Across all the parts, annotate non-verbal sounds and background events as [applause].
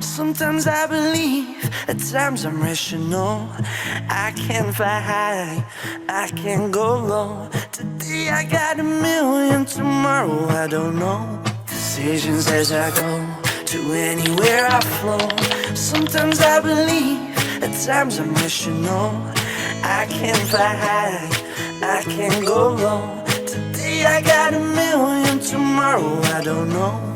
Sometimes I believe, at times I'm rational. I can fly high, I can go low. Today I got a million, tomorrow I don't know. Decisions as I go, to anywhere I flow. Sometimes I believe, at times I'm rational. I can fly high, I can go low. Today I got a million, tomorrow I don't know.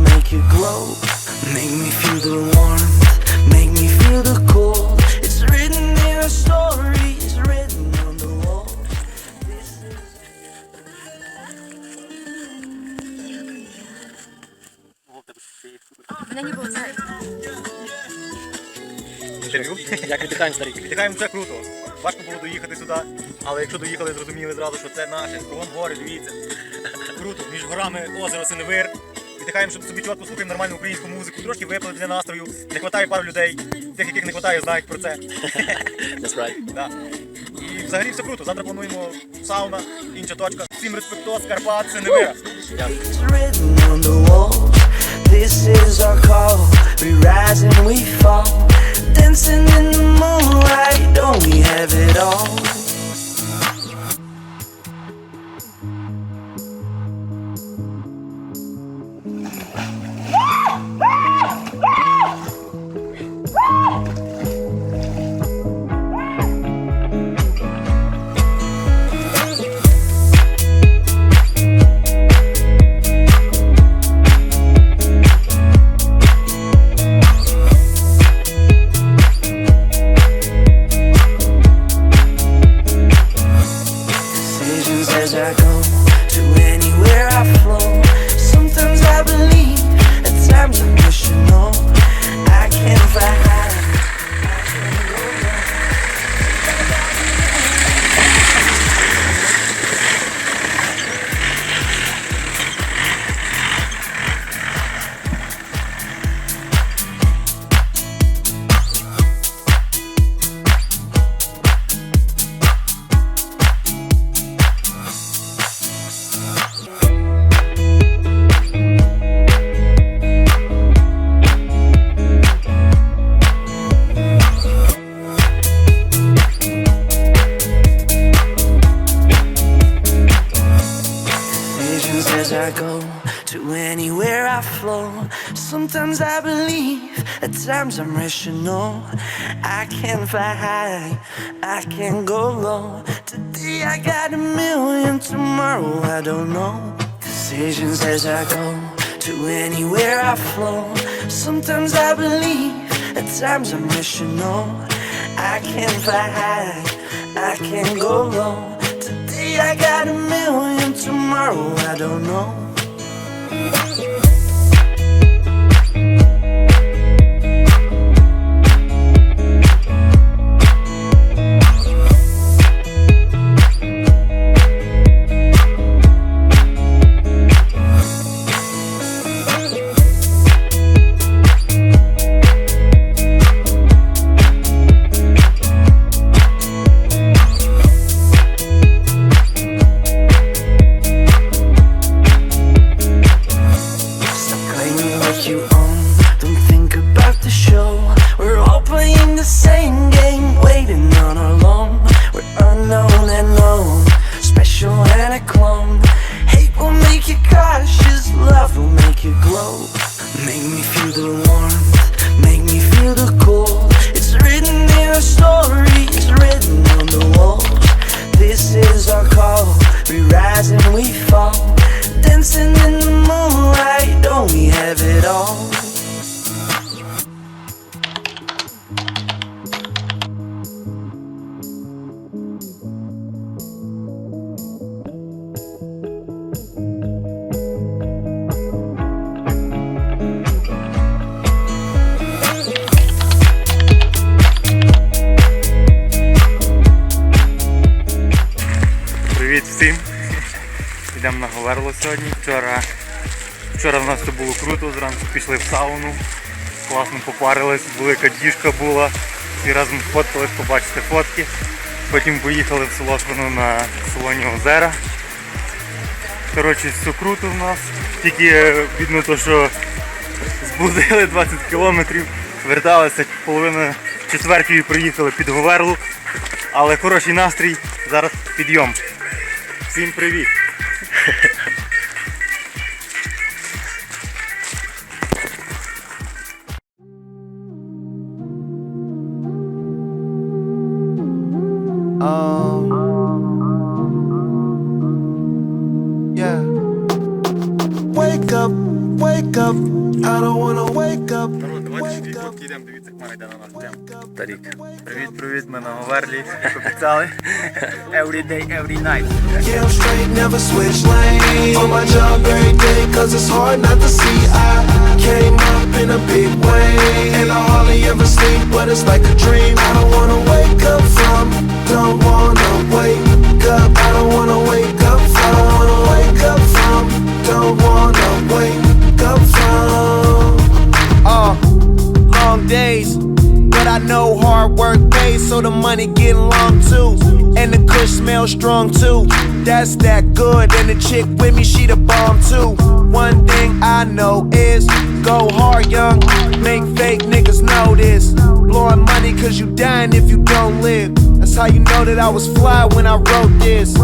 Make you glow. Make me feel the warmth, make me feel the cold. Як старі. Віддихаємо, це круто. Важко було доїхати сюди, але якщо доїхали, зрозуміли зразу, що це наше. Кругом гори, дивіться. Круто, між горами озеро Синевир. Віддихаємо, щоб собі чітко слухаємо нормальну українську музику, трошки випили для настрою. Не вистачає пару людей, тих, яких не вистачає, знають про це. That's right. Да. І взагалі все круто. Завтра плануємо сауна, інша точка. Всім респектос, Карпат, Синевира. It's This is our call. We rise and we fall. Dancing in the moonlight. Don't we have it all? I flow. Sometimes I believe, at times I'm rational. I can fly high, I can go low. Today I got a million, tomorrow I don't know. Decisions as I go to anywhere I flow. Sometimes I believe, at times I'm rational. I can fly high, I can go low. Today I got a million, tomorrow I don't know. Всім. Йдемо на Говерло сьогодні. Вчора, вчора в нас все було круто, зранку пішли в сауну, класно попарились, велика діжка була. Всі разом сфоткались, побачите фотки. Потім поїхали в село на Солоні озера. Коротше, все круто в нас. Тільки е, бідно то, що збудили [laughs] 20 кілометрів, верталися половина четвертої приїхали під Говерлу. Але хороший настрій, зараз підйом. Всім привіт! Народ, давайте дві фотки йдемо, дивіться, як йде на нас прямо. Тарік. Привіт, привіт, ми на Говерлі, як обіцяли. Every day, every night. Yeah, I'm straight, never switch lanes. On my job every day, cause it's hard not to see. I came up in a big way, and I hardly ever sleep, but it's like a dream. Pays, so the money getting long too. And the kush smells strong too. That's that good. And the chick with me, she the bomb too. One thing I know is go hard, young. Make fake niggas know this. Blowing money cause you dying if you don't live. That's how you know that I was fly when I wrote this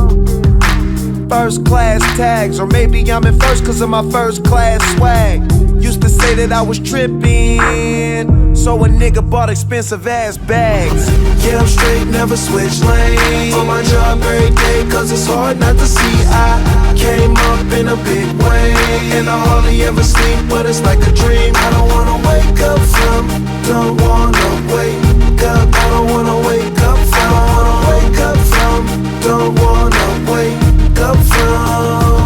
first class tags. Or maybe I'm in first cause of my first class swag. Used to say that I was tripping. So a nigga bought expensive ass bags. Yeah, I'm straight, never switch lanes. On my job every day, cause it's hard not to see. I came up in a big way, and I hardly ever sleep, but it's like a dream. I don't wanna wake up from, don't wanna wake up. I don't wanna wake up from, don't wanna wake up from, don't wanna wake up from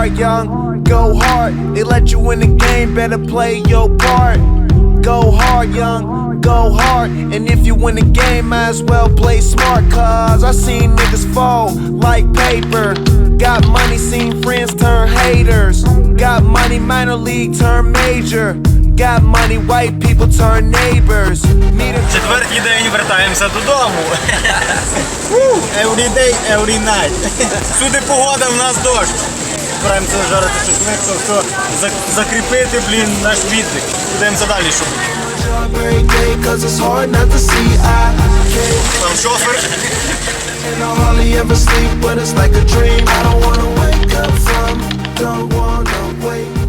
Go hard, young, go hard. They let you in the game, better play your part. Go hard, young, go hard. And if you win the game, might as well play smart. Cause I seen niggas fall like paper. Got money, seen friends turn haters. Got money, minor league turn major. Got money, white people turn neighbors. Need a Четвертий день вертаємося додому. Every day, every night. Всюди погода, в нас дощ. збираємося жарити шашлик, то закріпити, блін, наш відлік. Підемося далі, щоб. Там шофер. And